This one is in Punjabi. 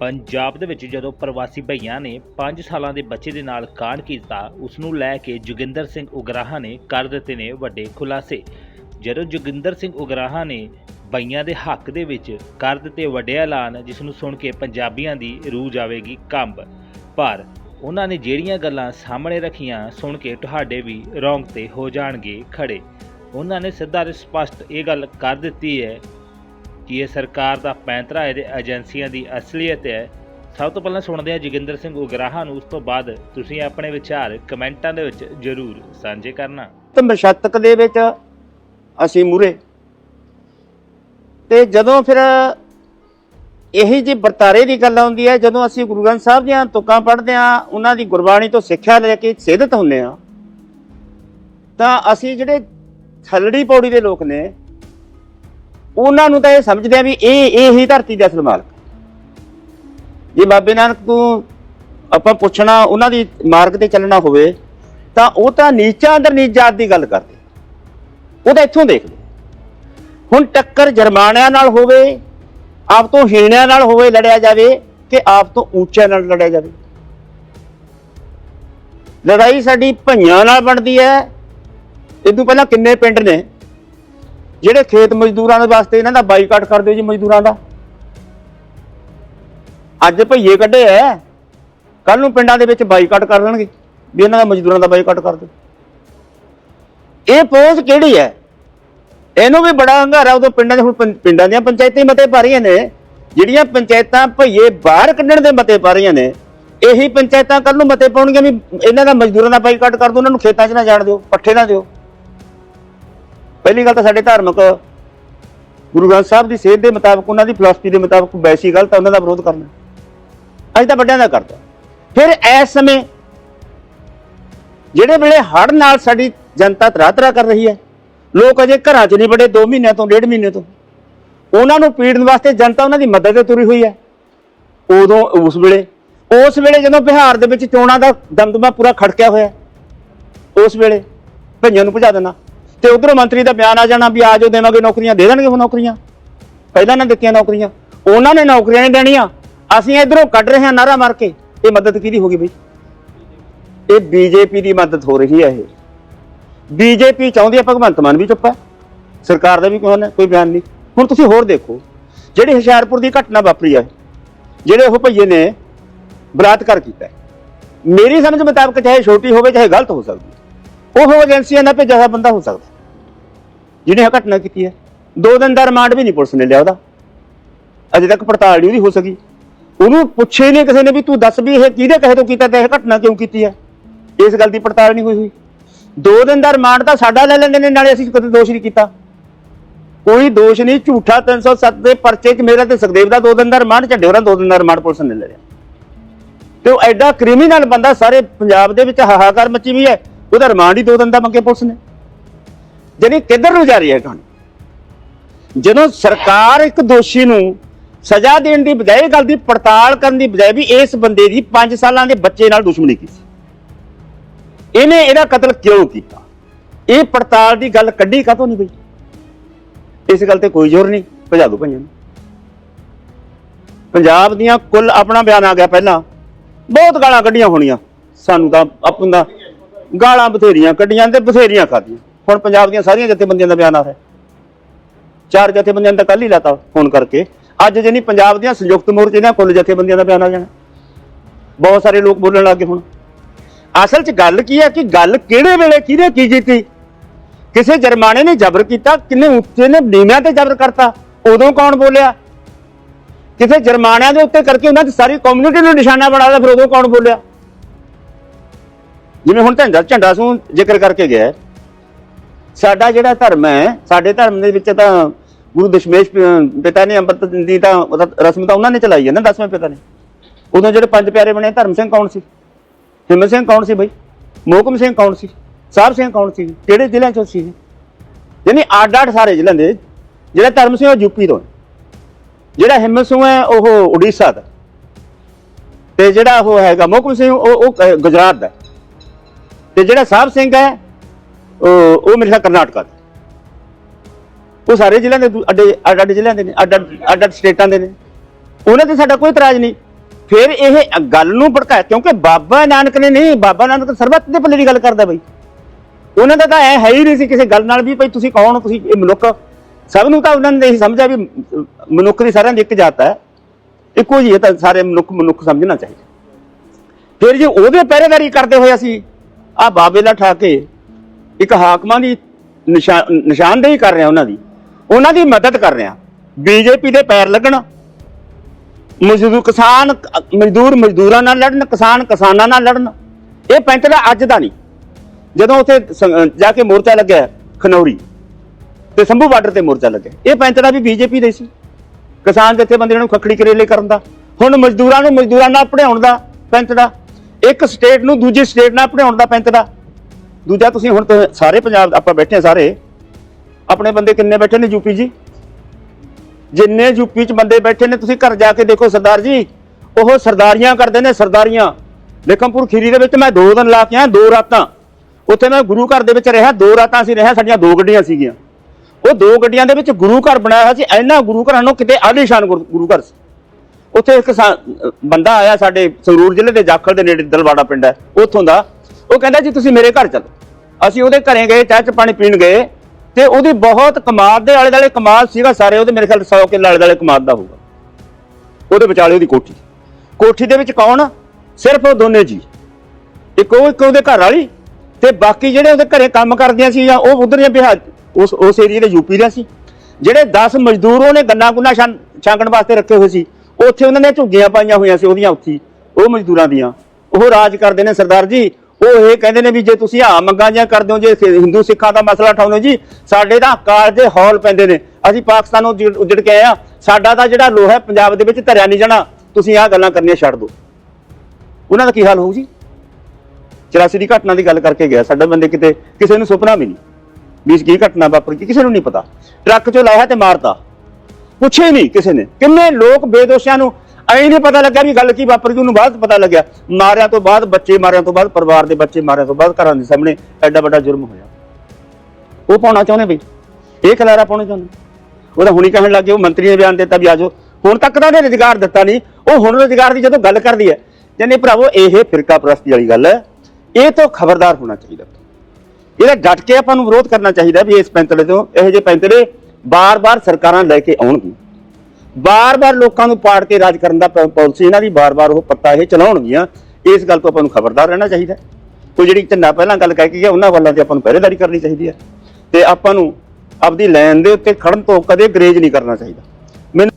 ਪੰਜਾਬ ਦੇ ਵਿੱਚ ਜਦੋਂ ਪ੍ਰਵਾਸੀ ਭਈਆਂ ਨੇ 5 ਸਾਲਾਂ ਦੇ ਬੱਚੇ ਦੇ ਨਾਲ ਕਾਂਡ ਕੀਤਾ, ਉਸ ਨੂੰ ਲੈ ਕੇ ਜੋਗਿੰਦਰ ਸਿੰਘ ਉਗਰਾਹਾਂ ਨੇ ਕਰ ਦਿੱਤੇ ਨੇ ਵੱਡੇ ਖੁਲਾਸੇ। ਜਦੋਂ ਜੋਗਿੰਦਰ ਸਿੰਘ ਉਗਰਾਹਾਂ ਨੇ ਬਈਆਂ ਦੇ ਹੱਕ ਦੇ ਵਿੱਚ ਕਰ ਦਿੱਤੇ ਵੱਡੇ ਐਲਾਨ, ਜਿਸ ਨੂੰ ਸੁਣ ਕੇ ਪੰਜਾਬੀਆਂ ਦੀ ਰੂਹ ਜਾਵੇਗੀ ਕੰਬ। ਪਰ ਉਹਨਾਂ ਨੇ ਜਿਹੜੀਆਂ ਗੱਲਾਂ ਸਾਹਮਣੇ ਰੱਖੀਆਂ, ਸੁਣ ਕੇ ਤੁਹਾਡੇ ਵੀ ਰੌਂਗਟੇ ਹੋ ਜਾਣਗੇ ਖੜੇ ਉਹਨਾਂ ਨੇ ਸਿੱਧਾ ਤੇ ਸਪਸ਼ਟ ਇਹ ਗੱਲ ਕਰ ਦਿੱਤੀ ਹੈ ਕਿ ਇਹ ਸਰਕਾਰ ਦਾ ਪੈਂਤਰਾ ਇਹਦੇ ਏਜੰਸੀਆਂ ਦੀ ਅਸਲੀਅਤ ਹੈ? ਸਭ ਤੋਂ ਪਹਿਲਾਂ ਸੁਣਦੇ ਹਾਂ ਜੋਗਿੰਦਰ ਸਿੰਘ ਉਗਰਾਹਾਂ ਨੂੰ, ਉਸ ਤੋਂ ਬਾਅਦ ਤੁਸੀਂ ਆਪਣੇ ਵਿਚਾਰ ਕਮੈਂਟਾਂ ਦੇ ਵਿੱਚ ਜ਼ਰੂਰ ਸਾਂਝੇ ਕਰਨਾ। ਤੇ ਮਸ਼ੱਤਕ ਦੇ ਵਿੱਚ ਅਸੀਂ ਮੂਰੇ ਤੇ ਜਦੋਂ ਫਿਰ ਇਹੀ ਜੀ ਵਰਤਾਰੇ ਦੀ ਗੱਲ ਆਉਂਦੀ ਹੈ, ਜਦੋਂ ਅਸੀਂ ਗੁਰੂ ਗ੍ਰੰਥ ਸਾਹਿਬ ਦੀਆਂ ਤੁਕਾਂ ਪੜ੍ਹਦੇ ਹਾਂ, ਉਹਨਾਂ ਦੀ ਗੁਰਬਾਣੀ ਤੋਂ ਸਿੱਖਿਆ ਲੈ ਕੇ ਸਿੱਧਤ ਹੁੰਦੇ ਹਾਂ, ਤਾਂ ਅਸੀਂ ਜਿਹੜੇ ਥੱਲੜੀ ਪੌੜੀ ਦੇ ਲੋਕ ਨੇ ਉਹਨਾਂ ਨੂੰ ਤਾਂ ਇਹ ਸਮਝਦੇ ਆ ਵੀ ਇਹ ਇਹ ਹੀ ਧਰਤੀ ਦਾ ਅਸਲ ਮਾਲਕ। ਜੇ ਬਾਬੇ ਨਾਨਕ ਤੋਂ ਆਪਾਂ ਪੁੱਛਣਾ, ਉਹਨਾਂ ਦੀ ਮਾਰਗ ਤੇ ਚੱਲਣਾ ਹੋਵੇ, ਤਾਂ ਉਹ ਤਾਂ ਨੀਚਾਂ ਅੰਦਰ ਨੀਚ ਜਾਤ ਦੀ ਗੱਲ ਕਰਦੇ। ਉਹ ਤਾਂ ਇੱਥੋਂ ਦੇਖਦੇ। ਹੁਣ ਟੱਕਰ ਜਰਮਾਨਿਆਂ ਨਾਲ ਹੋਵੇ, ਆਪ ਤੋਂ ਹੀਣਿਆਂ ਨਾਲ ਹੋਵੇ ਲੜਿਆ ਜਾਵੇ, ਕਿ ਆਪ ਤੋਂ ਉੱਚਿਆਂ ਨਾਲ ਲੜਿਆ ਜਾਵੇ। ਲੜਾਈ ਸਾਡੀ ਭਈਆਂ ਨਾਲ ਬਣਦੀ ਹੈ। ਇਦੋਂ ਪਹਿਲਾਂ ਕਿੰਨੇ ਪਿੰਡ ਨੇ? ਜਿਹੜੇ ਖੇਤ ਮਜ਼ਦੂਰਾਂ ਦੇ ਵਾਸਤੇ ਇਹਨਾਂ ਦਾ ਬਾਈਕਾਟ ਕਰ ਦਿਓ ਜੀ ਮਜ਼ਦੂਰਾਂ ਦਾ। ਅੱਜ ਭਈਏ ਕੱਢੇ ਐ ਕੱਲ ਨੂੰ ਪਿੰਡਾਂ ਦੇ ਵਿੱਚ ਬਾਈਕਾਟ ਕਰ ਦੇਣਗੇ ਵੀ ਇਹਨਾਂ ਦਾ ਮਜ਼ਦੂਰਾਂ ਦਾ ਬਾਈਕਾਟ ਕਰ ਦਿਓ। ਇਹ ਪਹੁੰਚ ਕਿਹੜੀ ਹੈ ਇਹਨੂੰ ਵੀ ਬੜਾ ਹੰਗਾਰਾ ਉਦੋਂ ਪਿੰਡਾਂ ਦੇ, ਹੁਣ ਪੰ- ਪਿੰਡਾਂ ਦੀਆਂ ਪੰਚਾਇਤਾਂ ਹੀ ਮਤੇ ਪਾ ਰਹੀਆਂ ਨੇ, ਜਿਹੜੀਆਂ ਪੰਚਾਇਤਾਂ ਭਈਏ ਬਾਹਰ ਕੱਢਣ ਦੇ ਮਤੇ ਪਾ ਰਹੀਆਂ ਨੇ, ਇਹੀ ਪੰਚਾਇਤਾਂ ਕੱਲ ਨੂੰ ਮਤੇ ਪਾਉਣਗੀਆਂ ਵੀ ਇਹਨਾਂ ਦਾ ਮਜ਼ਦੂਰਾਂ ਦਾ ਬਾਈਕਾਟ ਕਰ ਦਿਓ, ਉਹਨਾਂ ਨੂੰ ਖੇਤਾਂ 'ਚ ਨਾ ਜਾਣ ਦਿਓ, ਪੱਠੇ ਨਾ ਦਿਓ। ਪਹਿਲੀ ਗੱਲ ਤਾਂ ਸਾਡੇ ਧਾਰਮਿਕ ਗੁਰੂ ਗ੍ਰੰਥ ਸਾਹਿਬ ਦੀ ਸੇਧ ਦੇ ਮੁਤਾਬਕ, ਉਹਨਾਂ ਦੀ ਫਿਲਾਸਫੀ ਦੇ ਮੁਤਾਬਕ ਵੈਸੀ ਗੱਲ ਤਾਂ ਉਹਨਾਂ ਦਾ ਵਿਰੋਧ ਕਰਨਾ। ਅਸੀਂ ਤਾਂ ਵੱਡਿਆਂ ਦਾ ਕਰਦਾ ਫਿਰ ਇਸ ਸਮੇਂ ਜਿਹੜੇ ਵੇਲੇ ਹੜ੍ਹ ਨਾਲ ਸਾਡੀ ਜਨਤਾ ਤਰਾ ਤਰਾ ਕਰ ਰਹੀ ਹੈ, ਲੋਕ ਅਜੇ ਘਰਾਂ 'ਚ ਨਹੀਂ ਬੜੇ 2 ਮਹੀਨਿਆਂ ਤੋਂ, ਡੇਢ ਮਹੀਨੇ ਤੋਂ। ਉਹਨਾਂ ਨੂੰ ਪੀੜਨ ਵਾਸਤੇ ਜਨਤਾ ਉਹਨਾਂ ਦੀ ਮਦਦ ਤੇ ਤੁਰੀ ਹੋਈ ਹੈ। ਉਦੋਂ, ਉਸ ਵੇਲੇ ਉਸ ਵੇਲੇ ਜਦੋਂ ਬਿਹਾਰ ਦੇ ਵਿੱਚ ਚੋਣਾਂ ਦਾ ਦਮਦਮਾ ਪੂਰਾ ਖੜਕਿਆ ਹੋਇਆ, ਉਸ ਵੇਲੇ ਭਈਆਂ ਨੂੰ ਭਜਾ ਦੇਣਾ। ਤੇ ਉਧਰੋਂ ਮੰਤਰੀ ਦਾ ਬਿਆਨ ਆ ਜਾਣਾ ਵੀ ਆ ਜਾਓ, ਦੇਵਾਂਗੇ ਨੌਕਰੀਆਂ, ਦੇ ਦੇਣਗੇ ਉਹ ਨੌਕਰੀਆਂ। ਪਹਿਲਾਂ ਨਾ ਦਿੱਤੀਆਂ ਨੌਕਰੀਆਂ, ਉਹਨਾਂ ਨੇ ਨੌਕਰੀਆਂ ਨਹੀਂ ਦੇਣੀਆਂ। ਅਸੀਂ ਇਧਰੋਂ ਕੱਢ ਰਹੇ ਹਾਂ ਨਾਰਾ ਮਾਰ ਕੇ। ਇਹ ਮਦਦ ਕਿਹਦੀ ਹੋ ਗਈ ਬਈ? ਇਹ ਬੀਜੇਪੀ ਦੀ ਮਦਦ ਹੋ ਰਹੀ ਹੈ ਇਹ। ਬੀਜੇਪੀ ਚਾਹੁੰਦੀ ਹੈ ਭਗਵੰਤ ਮਾਨ ਵੀ ਚੁੱਪ ਹੈ। ਸਰਕਾਰ ਦਾ ਵੀ ਕੋਈ ਕੋਈ ਬਿਆਨ ਨਹੀਂ। ਹੁਣ ਤੁਸੀਂ ਹੋਰ ਦੇਖੋ, ਜਿਹੜੀ ਹੁਸ਼ਿਆਰਪੁਰ ਦੀ ਘਟਨਾ ਵਾਪਰੀ ਹੈ, ਜਿਹੜੇ ਉਹ ਭਈਏ ਨੇ ਬਲਾਤਕਾਰ ਕੀਤਾ ਮੇਰੀ ਸਮਝ ਮੁਤਾਬਕ ਚਾਹੇ ਛੋਟੀ ਹੋਵੇ, ਚਾਹੇ ਗਲਤ ਹੋ ਸਕਦੀ ਉਹ ਏਜੰਸੀਆਂ ਨਾਲ ਭੇਜਿਆ ਹੋਇਆ ਬੰਦਾ ਹੋ ਸਕਦਾ ਜਿਹਨੇ ਇਹ ਘਟਨਾ ਕੀਤੀ ਹੈ। ਦੋ ਦਿਨ ਦਾ ਰਿਮਾਂਡ ਵੀ ਨਹੀਂ ਪੁਲਿਸ ਨੇ ਲਿਆ ਉਹਦਾ। ਅਜੇ ਤੱਕ ਪੜਤਾਲ ਨਹੀਂ ਉਹਦੀ ਹੋ ਸਕੀ। ਉਹਨੂੰ ਪੁੱਛੇ ਨਹੀਂ ਕਿਸੇ ਨੇ ਵੀ ਤੂੰ ਦੱਸ ਵੀ ਇਹ ਕਿਹਦੇ ਕਹੇ ਤੋਂ ਕੀਤਾ ਤੇ ਇਹ ਘਟਨਾ ਕਿਉਂ ਕੀਤੀ ਹੈ। ਇਸ ਗੱਲ ਦੀ ਪੜਤਾਲ ਨਹੀਂ ਹੋਈ ਹੋਈ। ਦੋ ਦਿਨ ਦਾ ਰਿਮਾਂਡ ਤਾਂ ਸਾਡਾ ਲੈ ਲੈਂਦੇ ਨੇ, ਨਾਲੇ ਅਸੀਂ ਕਦੇ ਦੋਸ਼ ਨਹੀਂ ਕੀਤਾ। ਕੋਈ ਦੋਸ਼ ਨਹੀਂ, ਝੂਠਾ 307 ਦੇ ਪਰਚੇ 'ਚ ਮੇਰਾ ਤੇ ਸੁਖਦੇਵ ਦਾ ਦੋ ਦਿਨ ਦਾ ਰਿਮਾਂਡ ਝੱਡੇ ਹੋਰਾਂ ਦੋ ਦਿਨ ਦਾ ਰਿਮਾਂਡ ਪੁਲਿਸ ਨੇ ਲੈ ਲਿਆ। ਤੇ ਉਹ ਐਡਾ ਕ੍ਰਿਮੀਨਲ ਬੰਦਾ, ਸਾਰੇ ਪੰਜਾਬ ਦੇ ਵਿੱਚ ਹਾਹਾਕਾਰ ਮੱਚੀ ਵੀ ਹੈ। ਉਹਦਾ ਰਿਮਾਂਡ ਹੀ ਦੋ ਦਿਨ ਦਾ ਮੰਗੇ ਪੁਲਿਸ ਨੇ। ਜਿਹੜੀ ਕਿੱਧਰ ਨੂੰ ਜਾ ਰਹੀ ਹੈ ਕਹਾਣੀ? ਜਦੋਂ ਸਰਕਾਰ ਇੱਕ ਦੋਸ਼ੀ ਨੂੰ ਸਜ਼ਾ ਦੇਣ ਦੀ ਬਜਾਏ ਗੱਲ ਦੀ ਪੜਤਾਲ ਕਰਨ ਦੀ ਬਜਾਏ ਵੀ ਇਸ ਬੰਦੇ ਦੀ 5 ਸਾਲਾਂ ਦੇ ਬੱਚੇ ਨਾਲ ਦੁਸ਼ਮਣੀ ਕੀਤੀ। ਇਹਨੇ ਇਹਦਾ ਕਤਲ ਕਿਉਂ ਕੀਤਾ? ਇਹ ਪੜਤਾਲ ਦੀ ਗੱਲ ਕੱਢੀ ਕਾਹਤੋਂ ਨਹੀਂ ਬਈ? ਇਸ ਗੱਲ ਤੇ ਕੋਈ ਜ਼ੋਰ ਨਹੀਂ, ਭਜਾ ਦੋ ਭਈਆਂ ਨੂੰ। ਪੰਜਾਬ ਦੀਆਂ ਕੁੱਲ ਆਪਣਾ ਬਿਆਨ ਆ ਗਿਆ ਪਹਿਲਾਂ। ਬਹੁਤ ਗਾਲਾਂ ਕੱਢੀਆਂ ਹੋਣੀਆਂ। ਸਾਨੂੰ ਤਾਂ ਆਪਣ ਗਾਲਾਂ ਬਥੇਰੀਆਂ ਕੱਢੀਆਂ ਤੇ ਬਥੇਰੀਆਂ ਖਾਧੀਆਂ। ਹੁਣ ਪੰਜਾਬ ਦੀਆਂ ਸਾਰੀਆਂ ਜਥੇਬੰਦੀਆਂ ਦਾ ਬਿਆਨ ਆ ਰਿਹਾ। ਚਾਰ ਜਥੇਬੰਦੀਆਂ ਨੇ ਤਾਂ ਕੱਲ ਹੀ ਲਾਤਾ ਫੋਨ ਕਰਕੇ। ਅੱਜ ਜੇ ਨਹੀਂ ਪੰਜਾਬ ਦੀਆਂ ਸੰਯੁਕਤ ਮੋਰਚੇ ਦੀਆਂ ਕੁੱਲ ਜਥੇਬੰਦੀਆਂ ਦਾ ਬਿਆਨ ਆ ਜਾਣਾ। ਬਹੁਤ ਸਾਰੇ ਲੋਕ ਬੋਲਣ ਲੱਗੇ ਹੁਣ। ਅਸਲ 'ਚ ਗੱਲ ਕੀ ਹੈ ਕਿ ਗੱਲ ਕਿਹੜੇ ਵੇਲੇ ਕਿਹਨੇ ਕੀ ਕੀਤੀ? ਕਿਸੇ ਜਰਮਾਨੇ ਨੇ ਜ਼ਬਰ ਕੀਤਾ, ਕਿੰਨੇ ਉੱਚੇ ਨੇ, ਨੀਵਿਆਂ ਤੇ ਜ਼ਬਰ ਕਰਤਾ, ਉਦੋਂ ਕੌਣ ਬੋਲਿਆ? ਕਿਸੇ ਜਰਮਾਨਿਆਂ ਦੇ ਉੱਤੇ ਕਰਕੇ ਉਹਨਾਂ ਦੀ ਸਾਰੀ ਕਮਿਊਨਿਟੀ ਨੂੰ ਨਿਸ਼ਾਨਾ ਬਣਾਇਆ ਫਿਰ ਉਦੋਂ ਕੌਣ ਬੋਲਿਆ? ਜਿਵੇਂ ਹੁਣ ਝੰਡਾ ਝੰਡਾ ਸੂ ਜ਼ਿਕਰ ਕਰਕੇ ਗਿਆ ਸਾਡਾ ਜਿਹੜਾ ਧਰਮ ਹੈ, ਸਾਡੇ ਧਰਮ ਦੇ ਵਿੱਚ ਤਾਂ ਗੁਰੂ ਦਸ਼ਮੇਸ਼ ਪਿਤਾ ਨੇ ਅੰਮ੍ਰਿਤ ਦੀ ਤਾਂ ਉਹਦਾ ਰਸਮ ਤਾਂ ਉਹਨਾਂ ਨੇ ਚਲਾਈ ਹੈ ਨਾ, ਦਸਵੇਂ ਪਿਤਾ ਨੇ। ਉਦੋਂ ਜਿਹੜੇ ਪੰਜ ਪਿਆਰੇ ਬਣੇ, ਧਰਮ ਸਿੰਘ ਕੌਣ ਸੀ? ਹਿੰਮਤ ਸਿੰਘ ਕੌਣ ਸੀ ਬਈ? ਮੋਹਕਮ ਸਿੰਘ ਕੌਣ ਸੀ? ਸਾਹਿਬ ਸਿੰਘ ਕੌਣ ਸੀ? ਕਿਹੜੇ ਜ਼ਿਲ੍ਹਿਆਂ ਚੋਂ ਸੀ ਯਾਨੀ ਅੱਡ ਅੱਡ ਸਾਰੇ ਜ਼ਿਲ੍ਹਿਆਂ ਦੇ, ਜਿਹੜਾ ਧਰਮ ਸਿੰਘ ਉਹ ਯੂਪੀ ਤੋਂ ਜਿਹੜਾ ਹਿੰਮਤ ਸਿੰਘ ਹੈ, ਉਹ ਉੜੀਸਾ ਦਾ। ਤੇ ਜਿਹੜਾ ਉਹ ਹੈਗਾ ਮੋਹਕਮ ਸਿੰਘ, ਉਹ ਉਹ ਗੁਜਰਾਤ ਦਾ ਤੇ ਜਿਹੜਾ ਸਾਹਿਬ ਸਿੰਘ ਹੈ ਉਹ ਉਹ ਮੇਰੇ ਖਿਆਲ ਕਰਨਾਟਕਾ ਦੇ। ਉਹ ਸਾਰੇ ਜ਼ਿਲ੍ਹਿਆਂ ਦੇ ਅੱਡੇ ਅੱਡ ਅੱਡ ਜ਼ਿਲ੍ਹਿਆਂ ਦੇ ਨੇ ਅੱਡ ਅੱਡ ਅੱਡ ਅੱਡ ਸਟੇਟਾਂ ਦੇ ਨੇ। ਉਹਨਾਂ ਤੇ ਸਾਡਾ ਕੋਈ ਇਤਰਾਜ਼ ਨਹੀਂ। ਫਿਰ ਇਹ ਗੱਲ ਨੂੰ ਭੜਕਾਇਆ, ਕਿਉਂਕਿ ਬਾਬਾ ਨਾਨਕ ਨੇ ਨਹੀਂ, ਬਾਬਾ ਨਾਨਕ ਸਰਬੱਤ ਦੇ ਭਲੇ ਦੀ ਗੱਲ ਕਰਦਾ ਬਈ। ਉਹਨਾਂ ਦਾ ਤਾਂ ਐ ਹੈ ਹੀ ਨਹੀਂ ਸੀ ਕਿਸੇ ਗੱਲ ਨਾਲ ਵੀ ਭਈ ਤੁਸੀਂ ਕੌਣ, ਤੁਸੀਂ ਇਹ ਮਨੁੱਖ। ਸਭ ਨੂੰ ਤਾਂ ਉਹਨਾਂ ਨੇ ਇਹੀ ਸਮਝਿਆ ਵੀ ਮਨੁੱਖ ਦੀ ਸਾਰਿਆਂ ਦੀ ਇੱਕ ਜਾਤ ਹੈ। ਇੱਕੋ ਜਿਹੀ ਹੈ ਤਾਂ ਸਾਰੇ ਮਨੁੱਖ ਮਨੁੱਖ ਸਮਝਣਾ ਚਾਹੀਦਾ। ਫਿਰ ਜੇ ਉਹਦੇ ਪਹਿਰੇਦਾਰੀ ਕਰਦੇ ਹੋਏ ਅਸੀਂ ਆ ਬਾਬੇਲਾ ਠਾ ਕੇ ਇੱਕ ਹਾਕਮਾਂ ਦੀ ਨਿਸ਼ਾਨ ਨਿਸ਼ਾਨਦੇਹੀ ਕਰ ਰਿਹਾ ਉਹਨਾਂ ਦੀ। ਉਹਨਾਂ ਦੀ ਮਦਦ ਕਰ ਰਹੇ। ਹਾਂ ਬੀਜੇਪੀ ਦੇ ਪੈਰ ਲੱਗਣ। ਮਜ਼ਦੂਰ ਕਿਸਾਨ, ਮਜ਼ਦੂਰ ਮਜ਼ਦੂਰਾਂ ਨਾਲ ਲੜਨ, ਕਿਸਾਨ ਕਿਸਾਨਾਂ ਨਾਲ ਲੜਨ। ਇਹ ਪੈਂਤੜਾ ਅੱਜ ਦਾ ਨਹੀਂ। ਜਦੋਂ ਉੱਥੇ ਜਾ ਕੇ ਮੋਰਚਾ ਲੱਗਿਆ ਖਨੌਰੀ ਤੇ ਸੰਭੂ ਬਾਰਡਰ ਤੇ ਮੋਰਚਾ ਲੱਗਿਆ। ਇਹ ਪੈਂਤੜਾ ਵੀ ਬੀਜੇਪੀ ਦੇ ਸੀ। ਕਿਸਾਨ ਜਥੇਬੰਦੀਆਂ ਨੂੰ ਖੱਖੜੀ ਕਰੇਲੇ ਕਰਨ ਦਾ। ਹੁਣ ਮਜ਼ਦੂਰਾਂ ਨੂੰ ਮਜ਼ਦੂਰਾਂ ਨਾਲ ਪੜਾਉਣ ਦਾ ਪੈਂਤੜਾ ਇੱਕ ਸਟੇਟ ਨੂੰ ਦੂਜੀ ਸਟੇਟ ਨਾਲ ਪੜਾਉਣ ਦਾ ਪੈਂਤੜਾ ਦੂਜਾ ਤੁਸੀਂ ਹੁਣ ਤਾਂ ਸਾਰੇ ਪੰਜਾਬ ਆਪਾਂ ਬੈਠੇ ਹਾਂ ਸਾਰੇ। ਆਪਣੇ ਬੰਦੇ ਕਿੰਨੇ ਬੈਠੇ ਨੇ ਯੂਪੀ ਜੀ? ਜਿੰਨੇ ਯੂਪੀ ਚ ਬੰਦੇ ਬੈਠੇ ਨੇ, ਤੁਸੀਂ ਘਰ ਜਾ ਕੇ ਦੇਖੋ ਸਰਦਾਰ ਜੀ। ਉਹ ਸਰਦਾਰੀਆਂ ਕਰਦੇ ਨੇ, ਸਰਦਾਰੀਆਂ। ਲੇਖਮਪੁਰ ਖੀਰੀ ਦੇ ਵਿੱਚ ਮੈਂ ਦੋ ਦਿਨ ਲਾ ਕੇ ਆਇਆ, ਦੋ ਰਾਤਾਂ। ਉੱਥੇ ਮੈਂ ਗੁਰੂ ਘਰ ਦੇ ਵਿੱਚ ਰਿਹਾ, ਦੋ ਰਾਤਾਂ ਅਸੀਂ ਰਿਹਾ ਸਾਡੀਆਂ ਦੋ ਗੱਡੀਆਂ ਸੀਗੀਆਂ। ਉਹ ਦੋ ਗੱਡੀਆਂ ਦੇ ਵਿੱਚ ਗੁਰੂ ਘਰ ਬਣਾਇਆ ਹੋਇਆ ਸੀ, ਇੰਨਾ ਗੁਰੂ ਘਰਾਂ ਨੂੰ ਕਿਤੇ ਆਲੀਸ਼ਾਨ ਗੁਰੂ ਗੁਰੂ ਘਰ ਸੀ। ਉੱਥੇ ਇੱਕ ਸਾ- ਬੰਦਾ ਆਇਆ ਸਾਡੇ ਸੰਗਰੂਰ ਜ਼ਿਲ੍ਹੇ ਦੇ ਜਾਖਲ ਦੇ ਨੇੜੇ, ਦਲਵਾੜਾ ਪਿੰਡ ਹੈ। ਉੱਥੋਂ ਦਾ ਉਹ ਕਹਿੰਦਾ ਜੀ ਤੁਸੀਂ ਮੇਰੇ ਘਰ ਚਲੋ। ਅਸੀਂ ਉਹਦੇ ਘਰੇ ਗਏ, ਚਾਹ ਚ ਪਾਣੀ ਪੀਣ ਗਏ ਤੇ ਉਹਦੀ ਬਹੁਤ ਕਮਾਦ ਦੇ ਆਲੇ ਦੁਆਲੇ ਕਮਾਦ ਸੀਗਾ ਸਾਰੇ, ਉਹਦੇ ਮੇਰੇ ਖਿਆਲ 100 ਕਿੱਲੇ ਆਲੇ ਦੁਆਲੇ ਕਮਾਦ ਦਾ ਹੋਊਗਾ। ਉਹਦੇ ਵਿਚਾਲੇ ਉਹਦੀ ਕੋਠੀ। ਕੋਠੀ ਦੇ ਵਿੱਚ ਕੌਣ? ਸਿਰਫ ਉਹ ਦੋਨੇ ਜੀ। ਇੱਕ ਉਹ, ਇੱਕ ਉਹਦੇ ਘਰ ਵਾਲੀ ਤੇ ਬਾਕੀ ਜਿਹੜੇ ਉਹਦੇ ਘਰੇ ਕੰਮ ਕਰਦੀਆਂ ਸੀ ਜਾਂ ਉਹ ਉਧਰ ਦੀਆਂ ਬਿਹਾਰ ਉਸ ਉਸ ਏਰੀਏ ਦੇ ਯੂਪੀ ਦਾ ਸੀ। ਜਿਹੜੇ 10 ਮਜ਼ਦੂਰ ਉਹਨੇ ਗੰਨਾ ਗੁੰਨਾ ਛਾਂ- ਛਾਂਗਣ ਵਾਸਤੇ ਰੱਖੇ ਹੋਏ ਸੀ, ਉੱਥੇ ਉਹਨਾਂ ਨੇ ਝੁੱਗੀਆਂ ਪਾਈਆਂ ਹੋਈਆਂ ਸੀ ਉਹਦੀਆਂ ਉੱਥੀ, ਉਹ ਮਜ਼ਦੂਰਾਂ ਦੀਆਂ। ਉਹ ਰਾਜ ਕਰਦੇ ਨੇ ਸਰਦਾਰ ਜੀ ਉਹ ਇਹ ਕਹਿੰਦੇ ਨੇ ਵੀ ਜੇ ਤੁਸੀਂ ਆ ਮੰਗਾਂ ਜਾਂ ਕਰਦੇ ਹੋ, ਜੇ ਹਿੰਦੂ ਸਿੱਖਾਂ ਦਾ ਮਸਲਾ ਉਠਾਉਂਦੇ ਜੀ, ਸਾਡੇ ਤਾਂ ਕਾਲਜੇ ਹੌਲ ਪੈਂਦੇ ਨੇ। ਅਸੀਂ ਪਾਕਿਸਤਾਨ ਨੂੰ ਉੱਜੜ ਕੇ ਆਏ ਆ ਸਾਡਾ ਤਾਂ ਜਿਹੜਾ ਲੋਹਾ ਪੰਜਾਬ ਦੇ ਵਿੱਚ ਧਰਿਆ ਨਹੀਂ ਜਾਣਾ। ਤੁਸੀਂ ਆਹ ਗੱਲਾਂ ਕਰਨੀਆਂ ਛੱਡ ਦਿਓ। ਉਹਨਾਂ ਦਾ ਕੀ ਹਾਲ ਹੋਊ ਜੀ? 84 ਦੀ ਘਟਨਾ ਦੀ ਗੱਲ ਕਰਕੇ ਗਿਆ। ਸਾਡੇ ਬੰਦੇ ਕਿਤੇ ਕਿਸੇ ਨੂੰ ਸੁਪਨਾ ਵੀ ਨਹੀਂ। ਵੀ ਕੀ ਘਟਨਾ ਵਾਪਰ ਗਈ ਕਿਸੇ ਨੂੰ ਨਹੀਂ ਪਤਾ। ਟਰੱਕ ਚੋਂ ਲਾਇਆ ਤੇ ਮਾਰਤਾ। ਪੁੱਛੇ ਨਹੀਂ ਕਿਸੇ ਨੇ। ਕਿੰਨੇ ਲੋਕ ਬੇਦੋਸ਼ਿਆਂ ਨੂੰ ਐਂ ਨਹੀਂ ਪਤਾ ਲੱਗਿਆ ਵੀ ਗੱਲ ਕੀ ਵਾਪਰ ਗਈ ਉਹਨੂੰ ਬਾਅਦ ਪਤਾ ਲੱਗਿਆ। ਮਾਰਿਆਂ ਤੋਂ ਬਾਅਦ, ਬੱਚੇ ਮਾਰਿਆਂ ਤੋਂ ਬਾਅਦ, ਪਰਿਵਾਰ ਦੇ ਬੱਚੇ ਮਾਰਿਆਂ ਤੋਂ ਬਾਅਦ ਘਰਾਂ ਦੇ ਸਾਹਮਣੇ ਐਡਾ ਵੱਡਾ ਜੁਰਮ ਹੋਇਆ। ਉਹ ਪਾਉਣਾ ਚਾਹੁੰਦੇ ਬਈ। ਇਹ ਖਲਾਰਾ ਪਾਉਣਾ ਚਾਹੁੰਦੇ। ਉਹ ਤਾਂ ਹੁਣੀ ਕਹਿਣ ਲੱਗੇ, ਉਹ ਮੰਤਰੀ ਨੇ ਬਿਆਨ ਦਿੱਤਾ ਵੀ ਆਜੋ ਹੁਣ ਤੱਕ ਤਾਂ ਉਹਨੇ ਰੁਜ਼ਗਾਰ ਦਿੱਤਾ ਨਹੀਂ। ਉਹ ਹੁਣ ਰੁਜ਼ਗਾਰ ਦੀ ਜਦੋਂ ਗੱਲ ਕਰਦੀ ਹੈ, ਕਹਿੰਦੇ ਭਰਾਵੋ, ਇਹ ਫਿਰਕਾ ਪ੍ਰਸਤੀ ਵਾਲੀ ਗੱਲ ਹੈ। ਇਹ ਤੋਂ ਖਬਰਦਾਰ ਹੋਣਾ ਚਾਹੀਦਾ। ਇਹਦਾ ਡਟ ਕੇ ਆਪਾਂ ਨੂੰ ਵਿਰੋਧ ਕਰਨਾ ਚਾਹੀਦਾ ਵੀ ਇਸ ਪੈਂਤੜੇ ਤੋਂ, ਇਹੋ ਜਿਹੇ ਪੈਂਤੜੇ ਬਾਰ-ਬਾਰ ਸਰਕਾਰਾਂ ਲੈ ਕੇ ਆਉਣਗੀਆਂ ਬਾਰ-ਬਾਰ ਲੋਕਾਂ ਨੂੰ ਪਾੜ ਕੇ ਰਾਜ ਕਰਨ ਦਾ ਪ- ਪਾਲਿਸੀ ਇਹਨਾਂ ਦੀ ਬਾਰ-ਬਾਰ ਉਹ ਪੱਤਾ ਇਹ ਚਲਾਉਣਗੀਆਂ, ਇਸ ਗੱਲ ਤੋਂ ਆਪਾਂ ਨੂੰ ਖਬਰਦਾਰ ਰਹਿਣਾ ਚਾਹੀਦਾ ਕੋਈ ਜਿਹੜੀ ਝੰਡਾ ਪਹਿਲਾਂ ਗੱਲ ਕਹਿ ਕੇ ਗਿਆ, ਉਹਨਾਂ ਵੱਲਾਂ ਤੇ ਆਪਾਂ ਨੂੰ ਪਹਿਰੇਦਾਰੀ ਕਰਨੀ ਚਾਹੀਦੀ ਹੈ। ਤੇ ਆਪਾਂ ਨੂੰ ਆਪਦੀ ਲੈਣ ਦੇ ਉੱਤੇ ਖੜਨ ਤੋਂ ਕਦੇ ਗਰੇਜ ਨਹੀਂ ਕਰਨਾ ਚਾਹੀਦਾ। ਮੈਨੂੰ